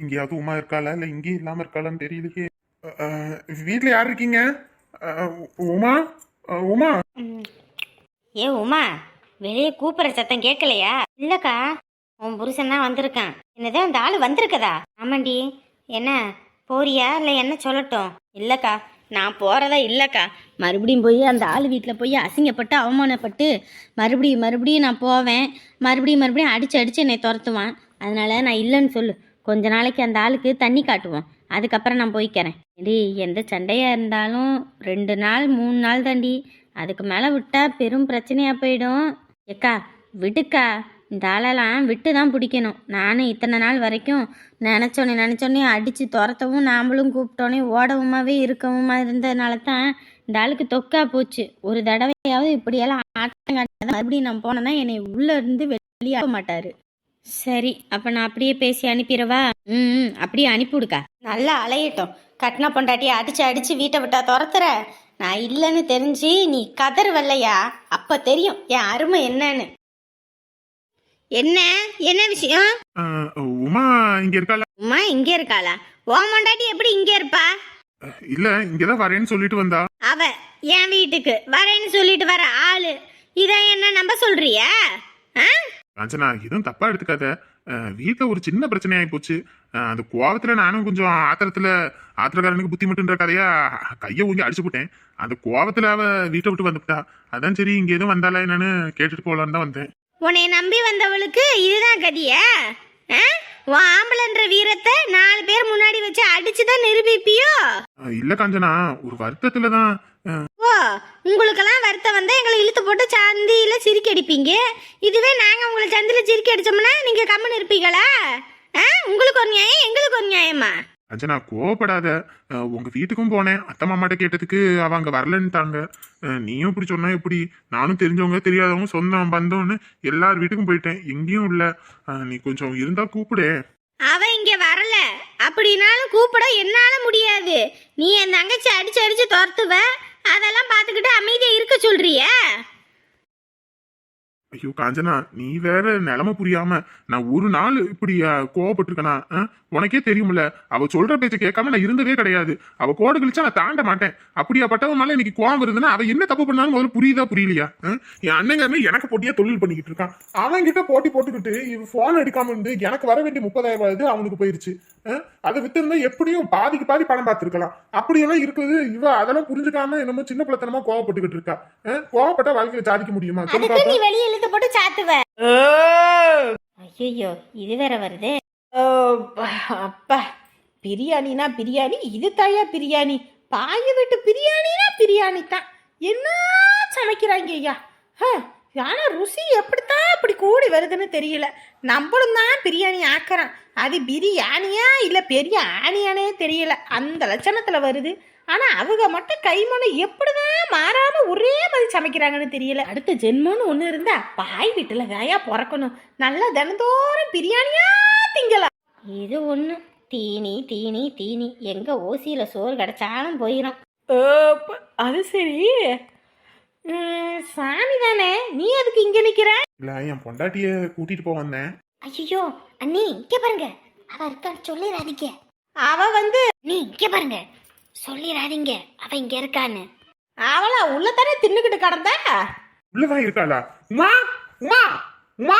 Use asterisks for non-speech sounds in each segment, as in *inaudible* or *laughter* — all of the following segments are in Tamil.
இங்கேயாவது உமா இருக்காளா? இல்லை இங்கேயும் இல்லாமல் இருக்காளான்னு தெரியலையே வீட்டில் யார் இருக்கீங்க? உமா? உமா? ஏ உமா வெளியே கூப்பிட்ற சத்தம் கேட்கலையா? இல்லக்கா உன் புருஷன் தான் வந்திருக்கான். என்னது அந்த ஆள் வந்திருக்கதா? ஆமாண்டி. என்ன போறியா? இல்லை என்ன சொல்லட்டும்? இல்லக்கா நான் போறதா இல்லக்கா. மறுபடியும் போய் அந்த ஆள் வீட்டில் போய் அசிங்கப்பட்டு அவமானப்பட்டு மறுபடியும் மறுபடியும் நான் போவேன். மறுபடியும் மறுபடியும் அடிச்சு அடிச்சு என்னை துரத்துவான். அதனால நான் இல்லைன்னு சொல்லு. கொஞ்ச நாளைக்கு அந்த ஆளுக்கு தண்ணி காட்டுவோம். அதுக்கப்புறம் நான் போய்க்கிறேன் டி எந்த சண்டையாக இருந்தாலும் ரெண்டு நாள் மூணு நாள் தாண்டி அதுக்கு மேலே விட்டால் பெரும் பிரச்சனையாக போயிடும். எக்கா விடுக்கா. இந்த ஆளெல்லாம் விட்டு தான் பிடிக்கணும். நானும் இத்தனை நாள் வரைக்கும் நினச்சோன்னே நினச்சோன்னே அடித்து துரத்தவும் நாமளும் கூப்பிட்டோன்னே ஓடவுமாவே இருக்கவுமா இருந்ததுனால தான் இந்த ஆளுக்கு தொக்கா போச்சு. ஒரு தடவையாவது இப்படியெல்லாம் ஆட்டம் காட்டாத மறுபடியும் நான் போனேன்னா என்னை உள்ளே இருந்து வெளியாக மாட்டார். சரி அப்போ நான் அப்படியே பேசி அனுப்பிடவா? ம் அப்படியே அனுப்பிவிடுக்கா. நல்லா அலையட்டும். கட்டின பொண்டாட்டியை அடிச்சு அடிச்சு வீட்டை விட்டா துரத்துற? நான் இல்லைன்னு தெரிஞ்சு நீ கதர் வரலையா அப்ப தெரியும் என் அருமை என்னன்னு. என்ன? என்ன விஷயம்? அஹ், உமா இங்கே இருக்காளா? அம்மா இங்க இருக்காளா? ஓ பொண்டாட்டி எப்படி இங்க இருப்பா? இல்லை இங்கே தான் வரேன்னு சொல்லிட்டு வந்தா. அவ என் வீட்டுக்கு வரேன்னு சொல்லிட்டு வர ஆளு. இதான் என்ன நம்ப சொல்றியா? ஆ? காஞ்சனா எதுவும் தப்பா எடுத்துக்காத. வீட்டில் ஒரு சின்ன பிரச்சனை ஆகி போச்சு அந்த கோவத்தில் நானும் கொஞ்சம் ஆத்திரத்தில் ஆத்திரக்காரனுக்கு புத்தி மட்டுன்ற கதையா கையை ஊங்கி அடிச்சு போட்டேன். அந்த கோவத்தில் அவ வீட்டை விட்டு வந்துவிட்டா அதான் சரி இங்கே எதுவும் வந்தாளா என்னன்னு கேட்டுட்டு போகலான்னு தான் வந்தேன். உன்னை நம்பி வந்தவளுக்கு இதுதான் கதியா? உன் ஆம்பளன்ற வீரத்தை நாலு பேர் முன்னாடி வச்சு அடிச்சுதான் நிரூபிப்பியோ? அஹ், இல்ல காஞ்சனா ஒரு வருத்தத்துல தான் ஓ உங்களுக்கெல்லாம் வருத்தம் வந்தா எங்களை இழுத்து போட்டு சந்தியில சிரிக்க அடிப்பீங்க. இதுவே நாங்க உங்களை சந்தில சிரிக்க அடிச்சோம்னா நீங்க கம்முன்னு இருப்பீங்களா? ஆ? உங்களுக்கு ஒரு நியாயம் எங்களுக்கு ஒரு நியாயமா? காஞ்சனா கோவப்படாத. அஹ், உங்க வீட்டுக்கும் போனேன். அத்தை மாமாட்ட கேட்டதுக்கு அவ அங்க வரலன்ட்டாங்க. நீயும் இப்படி சொன்னா எப்படி? நானும் தெரிஞ்சவங்க தெரியாதவங்க சொந்தம் பந்தம்னு எல்லார் வீட்டுக்கும் போயிட்டேன். எங்கேயும் இல்ல. நீ கொஞ்சம் இருந்தா கூப்பிடு. அவ இங்க வரல. அப்படின்னாலும் கூப்பிட என்னால முடியாது. நீ என் தங்கச்சி அடிச்சு அடிச்சு துரத்துவ. அதெல்லாம் அமைதியா இருக்க சொல்றிய? ஐயோ காஞ்சனா நீ வேற நிலைமை புரியாம நான் ஒரு நாள் இப்படி கோவப்பட்டிருக்கனா? உனக்கே தெரியும்ல அவ சொல்ற பேச்ச கேட்காம நான் இருந்ததே கிடையாது அவ கோடு கழிச்சா நான் தாண்ட மாட்டேன் அப்படியாப்பட்டவன் மேல இன்னைக்கு கோவம் வருதுன்னா அவ என்ன தப்பு பண்ணாலும் முதல்ல புரியுதா புரியலையா? என் அண்ணங்காரனே எனக்கு போட்டியா தொழில் பண்ணிக்கிட்டு இருக்கான் அவன் கிட்ட போட்டி போட்டுக்கிட்டு இவன் போன் எடுக்காம இருந்து எனக்கு வர வேண்டிய முப்பதாயிரம் ரூபாய் அவனுக்கு போயிருச்சு? அதை வித்திருந்தா எப்படியும் பாதிக்கு பாதி பணம் பார்த்திருக்கலாம் அப்படியெல்லாம் இருக்குது இவ அதெல்லாம் புரிஞ்சுக்காம என்னமோ சின்ன பிள்ளைத்தனமா கோவப்பட்டுக்கிட்டு இருக்கா? கோவப்பட்டா வாழ்க்கையில சாதிக்க முடியுமா இழுத்து போட்டு சாத்துவ ஐயோ இது வேற வருது. அப்பா பிரியாணினா பிரியாணி இது தாயா பிரியாணி. பாய வீட்டு பிரியாணினா பிரியாணி தான் என்ன சமைக்கிறாங்க ஐயா? ஹ, ஆனால் ருசி எப்படித்தான் அப்படி கூடி வருதுன்னு தெரியல. நம்மளும் தான் பிரியாணி ஆக்கிறான் அது பிரியாணியா இல்லை பெரிய ஆணியானே தெரியல. அந்த லட்சணத்தில் வருது. ஆனால் அவங்க மட்டும் கைமணம் எப்படிதான் மாறாமல் ஒரே மாதிரி சமைக்கிறாங்கன்னு தெரியல. அடுத்த ஜென்மம்னு ஒன்று இருந்தா பாய் வீட்டில் தாயா பிறக்கணும். நல்லா தினந்தோறும் பிரியாணியா திங்கலாம். இது ஒன்று தீனி தீனி தீனி. எங்கே ஓசியில் சோறு கிடச்சாலும் போயிடும் அது சரி. சாமி தானே? நீ அதுக்கு இங்க நிக்கிற? இல்ல என் பொண்டாட்டிய கூட்டிட்டு போக வந்தேன். ஐயோ அண்ணி இங்க பாருங்க. அவ இருக்கான்னு சொல்லிடாதீங்க அவ வந்து நீ இங்க பாருங்க. சொல்லிடாதீங்க அவ இங்க இருக்கான்னு. அவளா உள்ளதானே தின்னுக்கிட்டு கிடந்தா? உள்ளதான் இருக்காளா? உமா உமா உமா.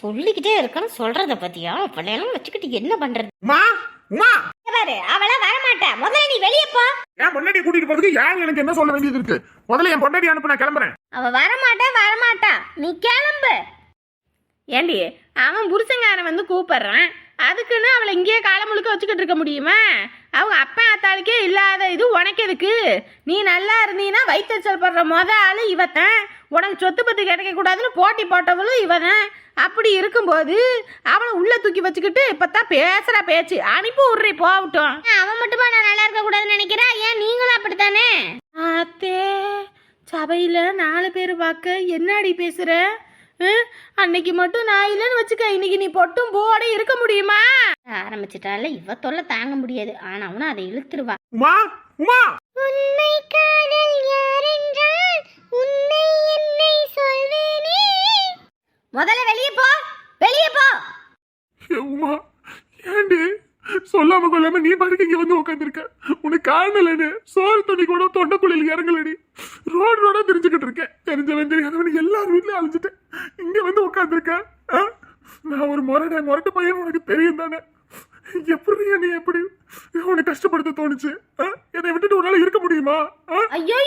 சொல்லிக்கிட்டே இருக்கணும் சொல்றத பத்தியா? பிள்ளையெல்லாம் வச்சுக்கிட்டு என்ன பண்றது? உமா உமா! பாரு அவளா வரமாட்டா. முதல்ல நீ வெளியே போ. என் பொண்டாட்டிய கூட்டிட்டு போறதுக்கு யார் எனக்கு என்ன சொல்ல வேண்டியது இருக்கு? முதல்ல என் பொண்டாட்டி அனுப்பு நான் கிளம்புறேன். அவ வரமாட்டா வரமாட்டா. நீ கிளம்பு. ஏண்டி அவன் புருஷங்காரன் வந்து கூப்பிடுறான். அதுக்குன்னு அவளை இங்கேயே காலம் முழுக்க வச்சுக்கிட்டு இருக்க முடியுமா? அவங்க அப்பா அத்தாளுக்கே இல்லாத இது உனக்கு எதுக்கு? நீ நல்லா இருந்தீன்னா வயிற்றுச்சல் படுற மொத ஆளு இவத்தான் உனக்கு சொத்து பத்து கிடைக்க கூடாதுன்னு போட்டி போட்டவளும் இவதான். அப்படி இருக்கும்போது அவளை உள்ள தூக்கி வச்சுக்கிட்டு இப்பதான் பேசுற பேச்சு. அனுப்பி விட்றி போகட்டும். அவன் மட்டுமா நான் நல்லா இருக்க கூடாதுன்னு நினைக்கிறா? ஏன் நீங்களும் அப்படித்தானே? அத்தே சபையில் நாலு பேர் பார்க்க என்னடி பேசுற? ஹம்? அன்னைக்கு மட்டும் நான் இல்லைன்னு வச்சுக்க இன்னைக்கு நீ பொட்டும் போட இருக்க முடியுமா? ஆரம்பிச்சிட்டால இவ தொல்லை தாங்க முடியாது. ஆனாவும் அதை இழுத்துருவா. உமா உமா. உன்னை காதல் யாரென்றால் உன்னை என்னை சொல்வேனே. முதல்ல வெளியே போ வெளியே போ. ஏ உமா ஏண்டி? சொல்லாம கொள்ளாம நீ பாருக்கு இங்க வந்து உட்காந்துருக்க உனக்கு காணலன்னு சோறு தண்ணி கூட தொண்டைக்குள்ளில் இறங்கலடி. ரோடு ரோடா தெரிஞ்சுக்கிட்டு இருக்கேன். தெரிஞ்சவன் தெரியாதவன் எல்லார் வீட்லயும் அழிஞ்சிட்டேன். இங்க வந்து உட்காந்துருக்க நான் ஒரு முரட முரட்டு பையன் உனக்கு தெரியும் தானே? எப்படி நீ எப்படி உனக்கு கஷ்டப்படுத்த தோணுச்சு? ஆ? என்னை விட்டுட்டு உன்னால இருக்க முடியுமா? ஆ? ஐயோ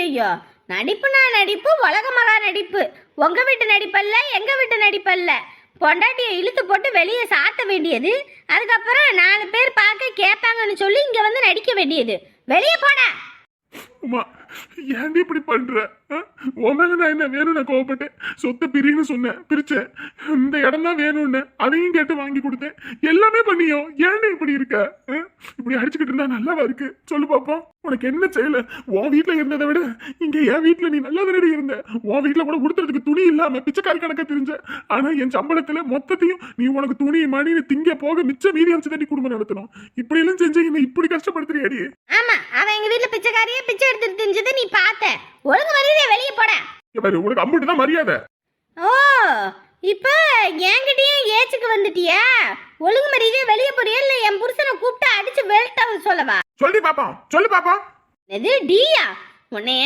ஐயோ நடிப்புனா நடிப்பு உலகமரா நடிப்பு. உங்க வீட்டு நடிப்பல்ல எங்க வீட்டு நடிப்பல்ல? பொண்டாட்டியை இழுத்து போட்டு வெளியே சாத்த வேண்டியது. அதுக்கப்புறம் நாலு பேர் பார்க்க கேட்பாங்கன்னு சொல்லி இங்கே வந்து நடிக்க வேண்டியது. வெளியே போட. உமா ஏன்டி இப்படி பண்ற? ஆ? உன் மேல நான் என்ன வேணும் நான் கோவப்பட்டேன்? சொத்தை பிரின்னு சொன்னேன் பிரிச்சேன். இந்த இடம் தான் வேணும்னு அதையும் கேட்டு வாங்கி கொடுத்தேன். எல்லாமே பண்ணியோ? ஏன்டி இப்படி இருக்க? ஆ? இப்படி அடிச்சுக்கிட்டு இருந்தா நல்லாவா இருக்கு? சொல்லு பாப்போம். உனக்கு என்ன செய்யல உன் வீட்டில் இருந்ததை விட இங்க என் வீட்டில் நீ நல்லா தானடி இருந்த. உன் வீட்டில் கூட கொடுத்துறதுக்கு துணி இல்லாம பிச்சைக்காரி கணக்க தெரிஞ்ச. ஆனா என் சம்பளத்துல மொத்தத்தையும் நீ உனக்கு துணி மணி திங்க போக மிச்ச மீதி வச்சு தட்டி குடும்பம் நடத்தணும். இப்படி எல்லாம் செஞ்சு என்ன இப்படி கஷ்டப்படுத்துறியாடி? ஆமா அவன் எங்க வீட்டுல பிச்சைக்காரியே பிச்சை எடுத்துட்டு தெரிஞ்சது நீ பார்த்த. ஒழுங்கு மரியாதை வெளியே போடா. உனக்கு அம்புட்டு தான் மரியாதை. ஓ இப்ப என்கிட்டயே ஏச்சுக்கு வந்துட்டியா? ஒழுங்கு மரியாதையா வெளியே போறியா? இல்ல என் புருஷனை கூப்பிட்டு அடிச்சு வெல்ட்ட சொல்லவா? சொல்லி பாப்போம் சொல்லு பாப்போம். எது டியா? உன்னைய?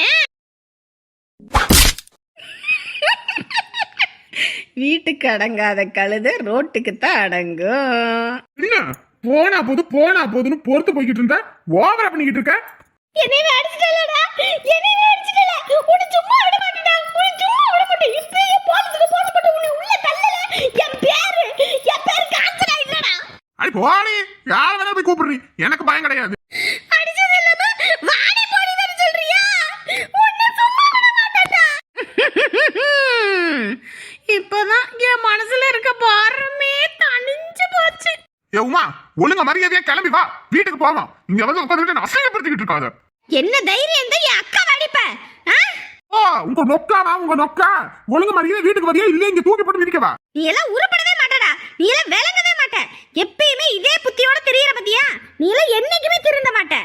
வீட்டுக்கு அடங்காத கழுத ரோட்டுக்கு தான் அடங்கும். என்ன? போனா போது போனா போதுன்னு பொறுத்து போய்கிட்டு இருந்த ஓவரா பண்ணிக்கிட்டு இருக்க? என்னைய அடிச்சிட்டலடா என்னைய அடிச்சிட்டல உன்னை சும்மா விட மாட்டேடா உன்னை சும்மா விட மாட்டேன். இப்பயே போலீஸ்க்கு போன் போட்டு உன்னை உள்ள தள்ளல. என் பேரு என் பேர் காஞ்சனா இல்லடா. அடி போடி. யார வேணா போய் கூப்பிடுறீ. எனக்கு பயம் கிடையாது. மாட்டேன்டா. இப்பதான் என் மனசுல இருக்க பாரமே தணிஞ்சு போச்சு. ஏ உமா ஒழுங்க மரியாதையா கிளம்பி வா. வீட்டுக்கு போவோம் இங்க வந்து உட்காந்துட்டு அசையப்படுத்திக்கிட்டு இருக்காத. என்ன தைரியம் தான் என் அக்கா அடிப்ப. ஆ? ஓ உங்க நொக்காவா உங்க நொக்கா. ஒழுங்க மரியாதை வீட்டுக்கு வரியா? இல்ல இங்க தூக்கி போட்டு மிதிக்கவா நீ எல்லாம் உருப்படவே மாட்டடா. நீ எல்லாம் விளங்கவே மாட்ட. எப்பயுமே இதே புத்தியோட தெரியற பத்தியா? நீ எல்லாம் என்னைக்குமே திருந்த மாட்ட.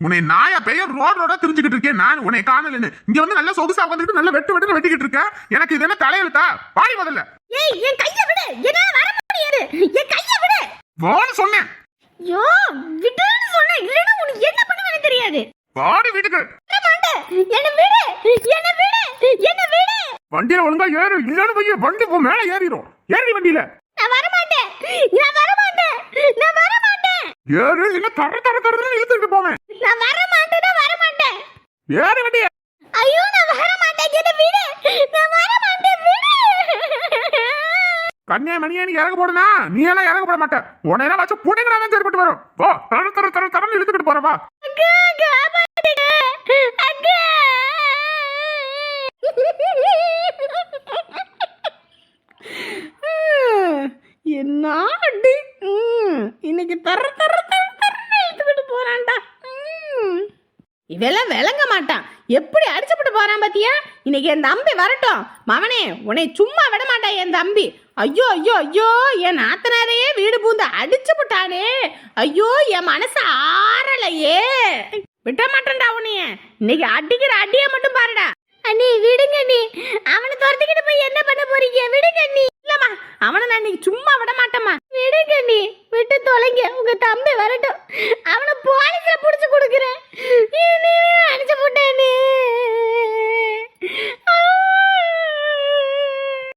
உன்னை நாயா பெயர் ரோட் ரோடா தெரிஞ்சுக்கிட்டு இருக்கேன் நான். உன்னை காணலன்னு. இங்க வந்து நல்லா சொகுசா உட்காந்துட்டு நல்லா வெட்டு வெட்டு வெட்டிக்கிட்டு இருக்க. எனக்கு இது என்ன தலையெழுத்தா? பாடி முதல்ல. ஏய் என் கைய விடு. என்னால வர முடியாது. என் கைய விடு. வான்னு சொன்னேன். யோ விடுன்னு சொன்னேன். இல்லைன்னா உனக்கு என்ன பண்ணுவேன்னு தெரியாது. வாடி வீட்டுக்கு. வர மாட்டேன் என்ன விடு? என்ன விடு? என்ன விடு? வண்டியில ஒழுங்கா ஏறு. இல்லன்னு போய் வண்டி போ மேல ஏறிடும் ஏறி வண்டியில. நான் வர மாட்டேன் நான் வர மாட்டேன் நான் வர மாட்டேன் ஏறு இல்ல தர தர தரன்னு இழுத்துட்டு போவேன். நான் வர மாட்டேன் வர மாட்டேன் ஏறு வண்டிய. ஐயோ நான் வர மாட்டேன் என்ன விடு. நான் வர மாட்டேன் விடு. கன்னியா மணியா நீ இறங்க போடுனா நீ எல்லாம் இறங்க போட மாட்ட. உன்னையெல்லாம் வச்சு புடிங்கடா தான் சரிப்பட்டு வரும். போ தர தர தர தரன்னு இழுத்துக்கிட்டு போறவா என்ன அடி இன்னைக்கு தர தர தர தரன்னு இழுத்துக்கிட்டு போறான்டா. ம். இவெல்லாம் விளங்க மாட்டான். எப்படி அடிச்சுப்பட்டு போறான் பாத்தியா? இன்னைக்கு என் தம்பி வரட்டும். மவனே உன்னை சும்மா விட மாட்டான் என் தம்பி. ஐயோ ஐயோ ஐயோ என் நாத்தனாரையே வீடு பூந்து அடிச்சு விட்டானே ஐயோ என் மனசு ஆறலையே. விட மாட்டேன்டா உன்னைய இன்னைக்கு அடிக்கிற அடியை மட்டும் பாருடா. அண்ணி விடுங்க அண்ணி. அவனை துரத்திக்கிட்டு போய் என்ன பண்ண போறீங்க? விடுங்க அண்ணி. இல்லம்மா அவனை நான் இன்னைக்கு சும்மா விட மாட்டேம்மா. விடுங்க அண்ணி. விட்டு தொலைங்க. உங்க தம்பி வரட்டும். அவனை போலீஸ்ல புடிச்சு கொடுக்குறேன். அடிச்சு போட்டேன்னு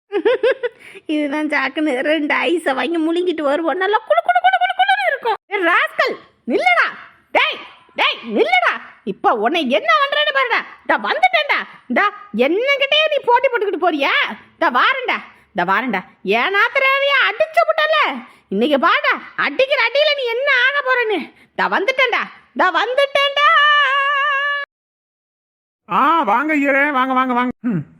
*laughs* இதுதான் சாக்குன்னு ரெண்டு ஐஸை வாங்கி முழுங்கிட்டு வருவோம். நல்லா குளு குளு குளு குளு குளுன்னு இருக்கும். ராஸ்கல் நில்லடா. டேய். இப்போ உன்னை என்ன பண்ணுறேன்னு பாருடா. டா வந்துட்டேன்டா. டா என்னங்கிட்டே நீ போட்டி போட்டுக்கிட்டு போறியா? டா வாரண்டா டா வாரண்டா ஏன் நாத்திராவையா அடிச்சு விட்டல? இன்னைக்கு பாடா அடிக்கிற அடியில நீ என்ன ஆக போறேன்னு? டா வந்துட்டேன்டா. டா வந்துட்டேன்டா. ஆ வாங்க ஐயரே வாங்க வாங்க வாங்க.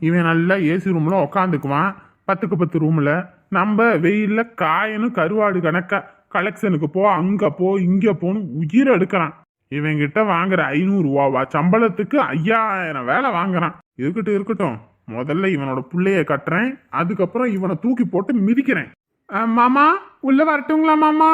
இவன் நல்லா ஏசி ரூம்ல உக்காந்துக்குவான். பத்துக்கு பத்து ரூம்ல. நம்ம வெயில்ல காயனும் கருவாடு கணக்க. கலெக்ஷனுக்கு போ அங்க போ இங்க போன்னு உயிர் எடுக்கிறான். இவன்கிட்ட வாங்குற ஐநூறுரூவாவா சம்பளத்துக்கு ஐயாயிரம் வேலை வாங்குறான். இருக்கட்டும் இருக்கட்டும். முதல்ல இவனோட பிள்ளைய கட்டுறேன். அதுக்கப்புறம் இவனை தூக்கி போட்டு மிதிக்கிறேன். மாமா உள்ள வரட்டுங்களா மாமா?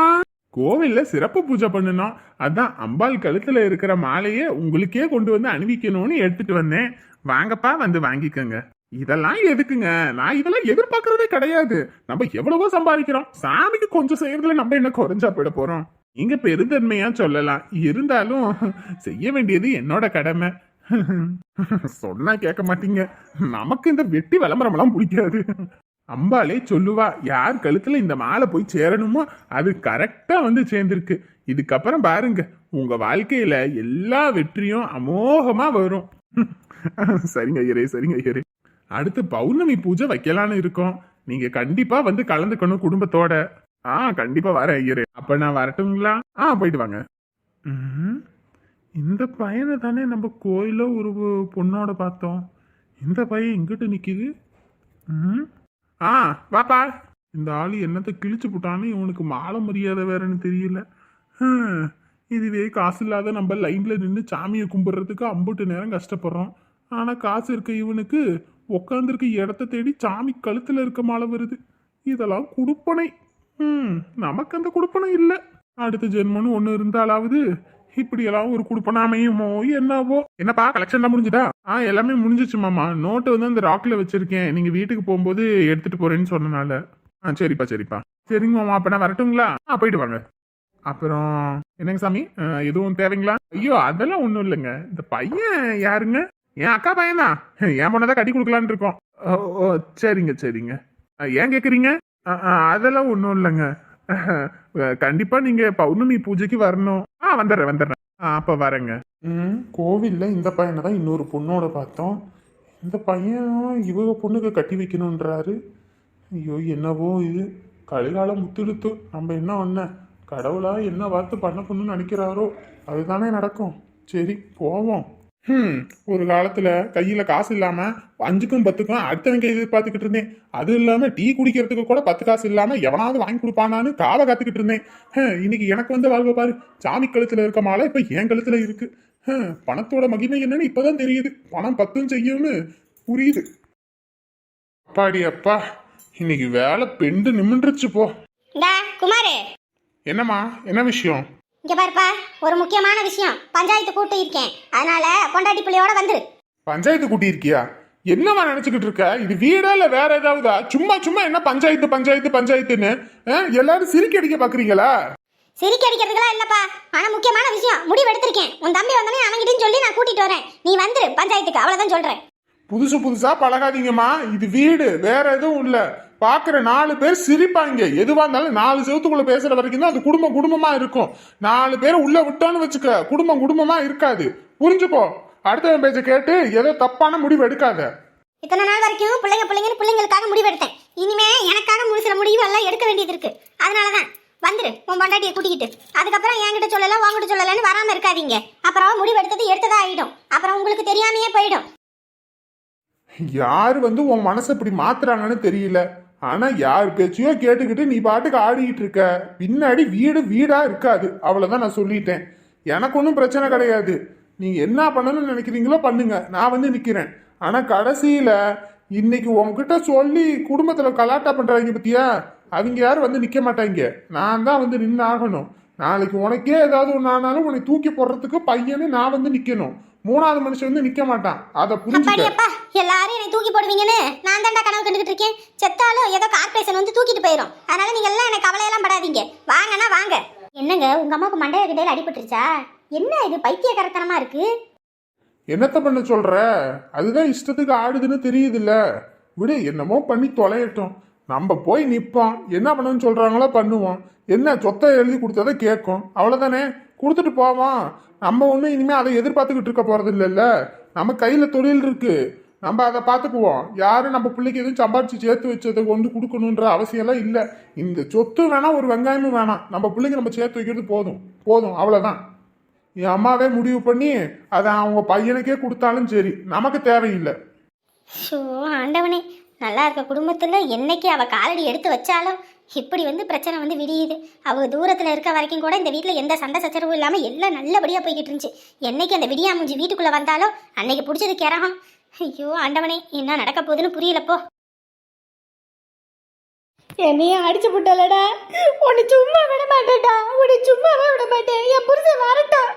கோவில்ல சிறப்பு பூஜை பண்ணணும் அதான் அம்பாள் கழுத்துல இருக்கிற மாலையை உங்களுக்கே கொண்டு வந்து அணிவிக்கணும்னு எடுத்துட்டு வந்தேன். வாங்கப்பா வந்து வாங்கிக்கோங்க. இதெல்லாம் எதுக்குங்க? நான் இதெல்லாம் எதிர்பார்க்கறதே கிடையாது. நம்ம எவ்வளவோ சம்பாதிக்கிறோம். சாமிக்கு கொஞ்சம் செய்யறதுல நம்ம என்ன குறைஞ்சா போயிட போறோம்? நீங்க பெருந்தன்மையா சொல்லலாம். இருந்தாலும் செய்ய வேண்டியது என்னோட கடமை. சொன்னா கேட்க மாட்டீங்க. நமக்கு இந்த வெட்டி விளம்பரமெல்லாம் பிடிக்காது. அம்பாலே சொல்லுவா யார் கழுத்துல இந்த மாலை போய் சேரணுமோ அது கரெக்டா வந்து சேர்ந்திருக்கு. இதுக்கப்புறம் பாருங்க உங்க வாழ்க்கையில எல்லா வெற்றியும் அமோகமா வரும். சரிங்க ஐயரே சரிங்க ஐயரே. அடுத்து பௌர்ணமி பூஜை வைக்கலான்னு இருக்கோம். நீங்க கண்டிப்பா வந்து கலந்துக்கணும் குடும்பத்தோட. ஆ கண்டிப்பா வரேன் ஐயரே அப்ப நான் வரட்டுங்களா? ஆ போயிட்டு வாங்க. இந்த பையனை தானே நம்ம கோயில ஒரு பொண்ணோட பார்த்தோம். இந்த பையன் இங்கிட்டு நிக்குது? ம் ஆ வாப்பா. இந்த ஆளு என்னத்தை கிழிச்சு போட்டான்னு இவனுக்கு மாலை மரியாதை வேறன்னு தெரியல. இதுவே காசு இல்லாத நம்ம லைன்ல நின்று சாமியை கும்பிடுறதுக்கு அம்புட்டு நேரம் கஷ்டப்படுறோம். ஆனா காசு இருக்க இவனுக்கு உக்காந்துருக்க இடத்த தேடி சாமி கழுத்துல இருக்க மாலை வருது. இதெல்லாம் குடுப்பனை. ம் நமக்கு அந்த குடுப்பனை இல்லை. அடுத்த ஜென்மன்னு ஒன்று இருந்தாலாவது இப்படியெல்லாம் ஒரு குடுப்பனை அமையுமோ என்னவோ. என்னப்பா கலெக்ஷன்லாம் முடிஞ்சுதா? ஆ எல்லாமே முடிஞ்சிச்சு மாமா. நோட்டு வந்து அந்த ராக்கில் வச்சிருக்கேன். நீங்கள் வீட்டுக்கு போகும்போது எடுத்துகிட்டு போகிறேன்னு சொன்னனால. ஆ சரிப்பா சரிப்பா. சரிங்க மாமா அப்போ நான் வரட்டுங்களா? ஆ போயிட்டு வாங்க. அப்புறம் என்னங்க சாமி? எதுவும் தேவைங்களா? ஐயோ அதெல்லாம் ஒன்றும் இல்லைங்க. இந்த பையன் யாருங்க? என் அக்கா பையன்தான். என் பொண்ணை தான் கட்டி கொடுக்கலான்னு இருக்கோம். ஓ ஓ சரிங்க சரிங்க. ஆ, ஏன் கேட்குறீங்க அதெல்லாம் ஒன்றும் இல்லைங்க. கண்டிப்பா நீங்க பௌர்ணமி பூஜைக்கு வரணும். ஆ வந்துடுறேன் வந்துடுறேன். ஆ அப்போ வரேங்க. ம் கோவிலில் இந்த பையனை தான் இன்னொரு பொண்ணோட பார்த்தோம். இந்த பையன் இவங்க பொண்ணுக்கு கட்டி வைக்கணுன்றாரு ஐயோ என்னவோ இது. கலிகாலம் முத்துடுத்து நம்ம என்ன ஒன்ன கடவுளா என்ன பார்த்து பண்ண பொண்ணுன்னு நினைக்கிறாரோ? அதுதானே நடக்கும். சரி போவோம். ஹம் ஒரு காலத்துல கையில காசு இல்லாம அஞ்சுக்கும் பத்துக்கும் அடுத்தவங்க எதிர்பார்த்துக்கிட்டு இருந்தேன். அது இல்லாம டீ குடிக்கிறதுக்கு கூட பத்து காசு இல்லாம எவனாவது வாங்கி கொடுப்பானான்னு காவை காத்துக்கிட்டு இருந்தேன். இன்னைக்கு எனக்கு வந்து வாழ்வை பாரு. சாமி கழுத்துல இருக்க மாலை இப்ப என் கழுத்துல இருக்கு. பணத்தோட மகிமை என்னன்னு இப்பதான் தெரியுது. பணம் பத்தும் செய்யும்னு புரியுது. அப்பாடி அப்பா இன்னைக்கு வேலை பெண்டு நிமிண்டுருச்சு போ. குமாரு. என்னம்மா என்ன விஷயம்? இங்க பாருப்பா ஒரு முக்கியமான விஷயம். பஞ்சாயத்து கூட்டு இருக்கேன். அதனால பொண்டாட்டி பிள்ளையோட வந்துரு. பஞ்சாயத்து கூட்டி இருக்கியா? என்னம்மா நினைச்சுக்கிட்டு இருக்க? இது வீடா இல்ல வேற ஏதாவதா? சும்மா சும்மா என்ன பஞ்சாயத்து பஞ்சாயத்து பஞ்சாயத்துன்னு எல்லாரும் சிரிக்க அடிக்க பாக்குறீங்களா? சிரிக்க அடிக்கிறதுக்கெல்லாம் இல்லப்பா. ஆனா முக்கியமான விஷயம் முடிவு எடுத்திருக்கேன். உன் தம்பி வந்தனே அவன்கிட்டயும் சொல்லி நான் கூட்டிட்டு வரேன். நீ வந்துரு பஞ்சாயத்துக்கு. அவ்வளவுதான் சொல்றேன். புதுசு புதுசா பழகாதீங்கம்மா. இது வீடு வேற எதுவும் இல்ல. பாக்குற நாலு பேர் சிரிப்பாங்க. எதுவா இருந்தாலும் நாலு செவத்துக்குள்ள பேசுற வரைக்கும் தான் அது குடும்பம் குடும்பமா இருக்கும். நாலு பேர் உள்ள விட்டோன்னு வச்சுக்க குடும்பம் குடும்பமா இருக்காது. புரிஞ்சுக்கோ? அடுத்தவன் பேச்ச கேட்டு ஏதோ தப்பான முடிவு எடுக்காத. இத்தனை நாள் வரைக்கும் பிள்ளைங்க பிள்ளைங்கன்னு பிள்ளைங்களுக்காக முடிவு எடுத்தேன் இனிமே எனக்காக சில முடிவு எல்லாம் எடுக்க வேண்டியது இருக்கு. அதனாலதான் வந்துரு உன் பொண்டாட்டியை கூட்டிக்கிட்டு. அதுக்கப்புறம் என்கிட்ட சொல்லல உன்கிட்ட சொல்லலன்னு வராம இருக்காதீங்க. அப்புறம் முடிவு எடுத்தது எடுத்ததா ஆயிடும். அப்புறம் உங்களுக்கு தெரியாமையே போயிடும். யார் வந்து உன் மனசை இப்படி மாத்துறாங்கன்னு தெரியல. ஆனா யார் பேச்சையோ கேட்டுக்கிட்டு நீ பாட்டுக்கு ஆடிக்கிட்டு இருக்க. பின்னாடி வீடு வீடா இருக்காது. அவ்வளவுதான் நான் சொல்லிட்டேன். எனக்கு ஒன்றும் பிரச்சனை கிடையாது. நீங்க என்ன பண்ணணும்னு நினைக்கிறீங்களோ பண்ணுங்க. நான் வந்து நிக்கிறேன். ஆனா கடைசியில இன்னைக்கு உன்கிட்ட சொல்லி குடும்பத்துல கலாட்டா பண்றாங்க பத்தியா? அவங்க யாரும் வந்து நிக்க மாட்டாங்க. நான் தான் வந்து நின்று ஆகணும் நாளைக்கு உனக்கே ஏதாவது ஒன்று ஆனாலும் உன்னை தூக்கி போடுறதுக்கு பையனு நான் வந்து நிக்கணும். மூணாவது மனுஷன் வந்து நிக்க மாட்டான். அதை புரிஞ்சுக்க. எல்லாரும் என்னை தூக்கி போடுவீங்கன்னு நான் தான்டா கனவு கண்டுகிட்டு இருக்கேன். செத்தாலும் ஏதோ கார்பரேஷன் வந்து தூக்கிட்டு போயிடும் அதனால நீங்க எல்லாம் எனக்கு கவலையெல்லாம் படாதீங்க. வாங்கன்னா வாங்க. என்னங்க உங்க அம்மாவுக்கு மண்டைய கிட்டையில அடிபட்டுருச்சா? என்ன இது பைத்தியகரத்தனமா இருக்கு? என்னத்த பண்ண சொல்ற? அதுதான் இஷ்டத்துக்கு ஆடுதுன்னு தெரியுதுல்ல. விடு என்னமோ பண்ணி தொலையட்டும். நம்ம போய் நிப்போம். என்ன பண்ணணும்னு சொல்றாங்களோ பண்ணுவோம். என்ன சொத்தை எழுதி கொடுத்ததை கேட்கும். அவ்வளவுதானே? கொடுத்துட்டு போவோம். நம்ம ஒன்றும் இனிமேல் அதை எதிர்பார்த்துக்கிட்டு இருக்க போகிறது இல்லைல்ல. நம்ம கையில் தொழில் இருக்குது நம்ம அதை பார்த்துக்குவோம். யாரும் நம்ம பிள்ளைக்கு எதுவும் சம்பாரிச்சு சேர்த்து வச்சதை கொண்டு கொடுக்கணுன்ற அவசியம்லாம் இல்லை. இந்த சொத்து வேணாம் ஒரு வெங்காயமும் வேணாம் நம்ம பிள்ளைக்கு நம்ம சேர்த்து வைக்கிறது போதும். போதும். அவ்வளோதான் என் அம்மாவே முடிவு பண்ணி அதை அவங்க பையனுக்கே கொடுத்தாலும் சரி. நமக்கு தேவையில்லை. ஷோ ஆண்டவனே. நல்லா இருக்க குடும்பத்தில் என்னைக்கு அவள் காலடி எடுத்து வச்சாலும் இப்படி வந்து பிரச்சனை வந்து விடியுது. அவ தூரத்தில் இருக்க வரைக்கும் கூட இந்த வீட்டில் எந்த சண்டை சச்சரவும் இல்லாமல் எல்லாம் நல்லபடியாக போய்கிட்டு இருந்துச்சு. என்னைக்கு அந்த விடியா மூஞ்சி வீட்டுக்குள்ளே வந்தாலும் அன்னைக்கு பிடிச்சது கிறகம் ஐயோ ஆண்டவனே என்ன நடக்க போகுதுன்னு புரியலப்போ என்னையே அடிச்சு விட்டலடா உன்னை சும்மா விட மாட்டேடா உன்னை சும்மாவே விட மாட்டேன். என் புருஷன் வரட்டும்.